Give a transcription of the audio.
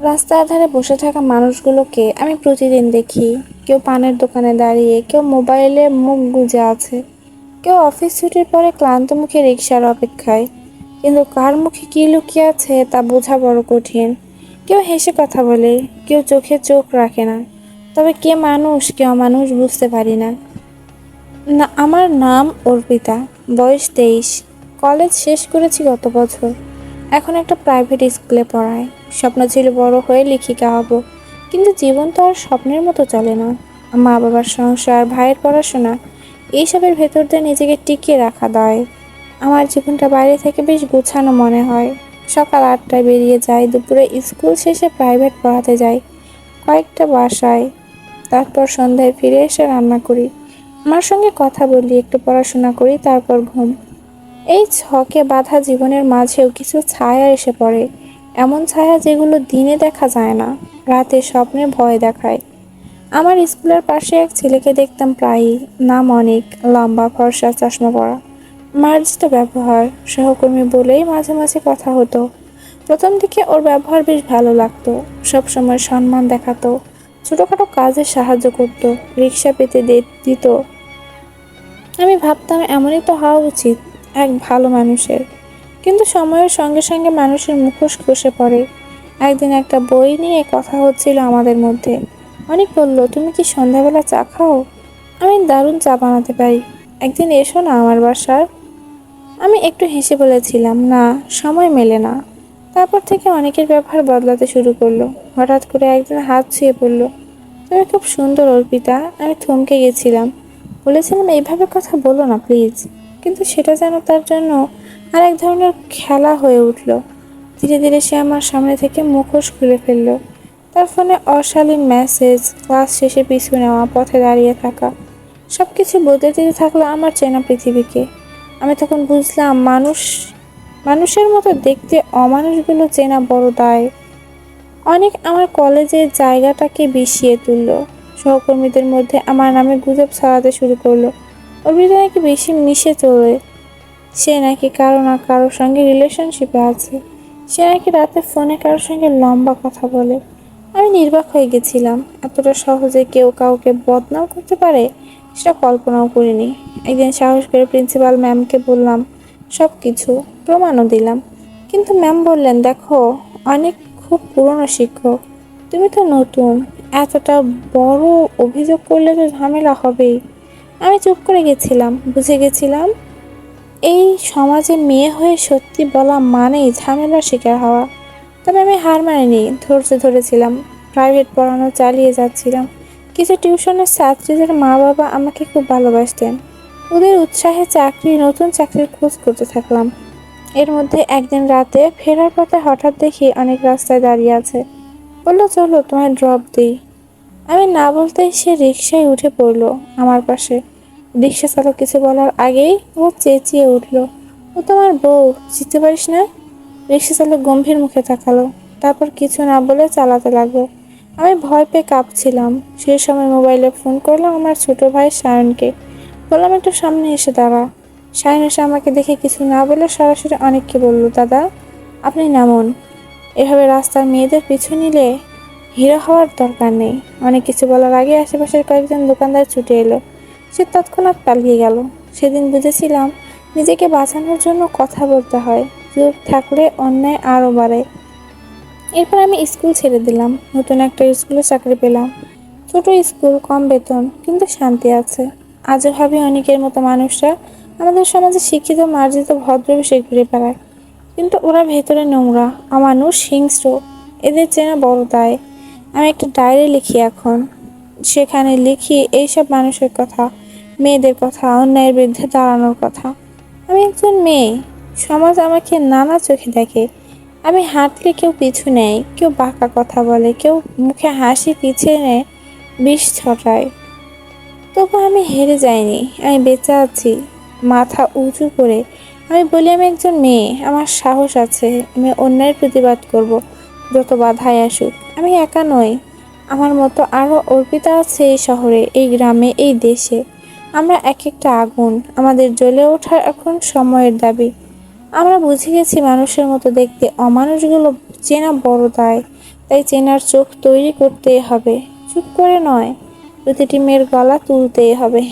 রাস্তার ধারে বসে থাকা মানুষগুলোকে আমি প্রতিদিন দেখি। কেউ পানের দোকানে দাঁড়িয়ে, কেউ মোবাইলে মুখ গুজে আছে। কেউ অফিস ছুটির পরে ক্লান্ত মুখে রিক্সার অপেক্ষায়। কিন্তু কার মুখে কী লুকিয়ে আছে তা বোঝা বড় কঠিন। কেউ হেসে কথা বলে, কেউ চোখে চোখ রাখে না। তবে কে মানুষ, কে অমানুষ বুঝতে পারি না। না, আমার নাম অর্পিতা, বয়স তেইশ। কলেজ শেষ করেছি গত বছর। এখন একটা প্রাইভেট স্কুলে পড়ায়। স্বপ্ন ছিল বড় হয়ে লেখিকা হব। কিন্তু জীবন তো আর স্বপ্নের মতো চলে না। মা বাবার সংসার, ভাইয়ের পড়াশোনা, এইসবের ভেতর দিয়ে নিজেকে টিকিয়ে রাখা দায়। আমার জীবনটা বাইরে থেকে বেশ গোছানো মনে হয়। সকাল আটটায় বেরিয়ে যাই, দুপুরে স্কুল শেষে প্রাইভেট পড়াতে যাই। কয়েকটা বাসায়। তারপর সন্ধ্যায় ফিরে এসে রান্না করি। আমার সঙ্গে কথা বলি, একটু পড়াশোনা করি, তারপর ঘুম। এই ছকে বাধা জীবনের মাঝেও কিছু ছায়া এসে পড়ে। এমন ছায়া যেগুলো দিনে দেখা যায় না, রাতে স্বপ্নে ভয় দেখায়। আমার স্কুলের পাশে এক ছেলেকে দেখতাম প্রায়ই, নাম অনেক, লম্বা, ফর্সা, চশমা পরা। মার্জিত ব্যবহার, সহকর্মী বলেই মাঝে মাঝে কথা হতো। প্রথম দিকে ওর ব্যবহার বেশ ভালো লাগতো, সবসময় সম্মান দেখাতো, ছোটোখাটো কাজে সাহায্য করতো, রিক্সা পেতে দিত। আমি ভাবতাম, এমনই তো হওয়া উচিত এক ভালো মানুষের। কিন্তু সময়ের সঙ্গে সঙ্গে মানুষের মুখোশ খসে পড়ে। একদিন একটা বই নিয়ে কথা হচ্ছিল আমাদের মধ্যে। অনেক বলল, তুমি কি সন্ধ্যাবেলা চা খাও? আমি দারুণ চা বানাতে পারি। একদিন এসো না আমার বাসার। আমি একটু হেসে বলেছিলাম, না, সময় মেলে না। তারপর থেকে অনেকের ব্যবহার বদলাতে শুরু করল। হঠাৎ করে একদিন হাত ছুঁয়ে পড়ল তুমি খুব সুন্দর অর্পিতা। আমি থমকে গেছিলাম। বলেছিলাম, এইভাবে কথা বলো না, প্লিজ। কিন্তু সেটা যেন তার জন্য আর এক ধরনের খেলা হয়ে উঠল। ধীরে ধীরে সে আমার সামনে থেকে মুখোশ খুলে ফেলল। তার ফোনে অশালীন মেসেজ ক্লাস শেষে পিছু নেওয়া, পথে দাঁড়িয়ে থাকা। সব কিছু বদলে দিতে থাকল আমার চেনা পৃথিবীকে। আমি তখন বুঝলাম মানুষ, মানুষের মতো দেখতে অমানুষগুলো চেনা বড় দায়। অনেক আমার কলেজের জায়গাটাকে বিষিয়ে তুললো। সহকর্মীদের মধ্যে আমার নামে গুজব ছড়াতে শুরু করল। অভিযোগ নাকি বেশি মিশে চলে সে নাকি কারও না কারোর সঙ্গে রিলেশনশিপে আছে। সে নাকি রাতে ফোনে কারোর সঙ্গে লম্বা কথা বলে। আমি নির্বাক হয়ে গেছিলাম। এতটা সহজে কেউ কাউকে বদনাম করতে পারে সেটা কল্পনাও করিনি। একদিন সাহস করে প্রিন্সিপাল ম্যামকে বললাম সব কিছু প্রমাণও দিলাম। কিন্তু ম্যাম বললেন, দেখো, অনেক খুব পুরনো শিক্ষক। তুমি তো নতুন। এতটা বড় অভিযোগ করলে তো ঝামেলা হবেই। আমি চুপ করে গেছিলাম, বুঝে গেছিলাম, এই সমাজে মেয়ে হয়ে সত্যি বলা মানেই ঝামেলার শিকার হওয়া। তবে আমি হার মানিনি, ধৈর্য ধরেছিলাম প্রাইভেট পড়ানো চালিয়ে যাচ্ছিলাম। কিছু টিউশনের ছাত্রীদের মা বাবা আমাকে খুব ভালোবাসতেন। ওদের উৎসাহে চাকরি, নতুন চাকরির খোঁজ করতে থাকলাম। এর মধ্যে একদিন রাতে ফেরার পথে হঠাৎ দেখি অনেক রাস্তায় দাঁড়িয়ে আছে। বলল, চলো, তোমায় ড্রপ দিই। আমি না বলতেই সে রিক্সায় উঠে পড়ল আমার পাশে। রিক্সা চালক কিছু বলার আগেই ও চেঁচিয়ে উঠল। ও তোমার বউ জিততে পারিস না? রিক্সা চালক গম্ভীর মুখে তাকালো। তারপর কিছু না বলে চালাতে লাগল। আমি ভয় পেয়ে কাঁপছিলাম। সেই সময় মোবাইলে ফোন করলাম আমার ছোট ভাই সায়নকে বললাম, একটু সামনে এসে দাঁড়া। সায়ন এসে আমাকে দেখে কিছু না বলে সরাসরি অনেককে বলল, দাদা, আপনি নামুন। এভাবে রাস্তার মেয়েদের পিছু নিলে হিরো হওয়ার দরকার নেই। অনেক কিছু বলার আগে আশেপাশের কয়েকজন দোকানদার ছুটে এলো। সে তৎক্ষণাৎ পালিয়ে গেল। সেদিন বুঝেছিলাম নিজেকে বাঁচানোর জন্য কথা বলতে হয়, চুপ থাকলে অন্যায় আরও বাড়ে। এরপর আমি স্কুল ছেড়ে দিলাম। নতুন একটা স্কুলে চাকরি পেলাম। ছোট স্কুল, কম বেতন, কিন্তু শান্তি আছে। আজও ভাবি অনেকের মতো মানুষরা আমাদের সমাজে শিক্ষিত, মার্জিত ভদ্রবেশে ঘুরে বেড়ায়। কিন্তু ওরা ভেতরে নোংরা, অমানুষ, হিংস্র, এদের চেনা বড় দায়। আমি একটা ডায়েরি লিখি এখন। সেখানে লিখি এইসব মানুষের কথা, মেয়েদের কথা, অন্যায়ের বিরুদ্ধে দাঁড়ানোর কথা। আমি একজন মেয়ে, সমাজ আমাকে নানা চোখে দেখে। আমি হাঁটলে কেউ পিছু নেয়, কেউ বাঁকা কথা বলে, কেউ মুখে হাসি পিছিয়ে নেয়, বিষ ছটায় তবু আমি হেরে যাইনি, আমি বেঁচে আছি, মাথা উঁচু করে। আমি বলি, আমি একজন মেয়ে, আমার সাহস আছে, আমি অন্যায়ের প্রতিবাদ করব। যত বাধায় আসুক, আমি একা নই। আমার মতো আরও অর্পিতা আছে এই শহরে, এই গ্রামে, এই দেশে। আমরা এক একটা আগুন, আমাদের জ্বলে ওঠার এখন সময়ের দাবি। আমরা বুঝে গেছি মানুষের মতো দেখতে অমানুষগুলো চেনা বড় দায়, তাই চেনার চোখ তৈরি করতেই হবে। চুপ করে নয়, প্রতিটি মেয়ের গলা তুলতেই হবে।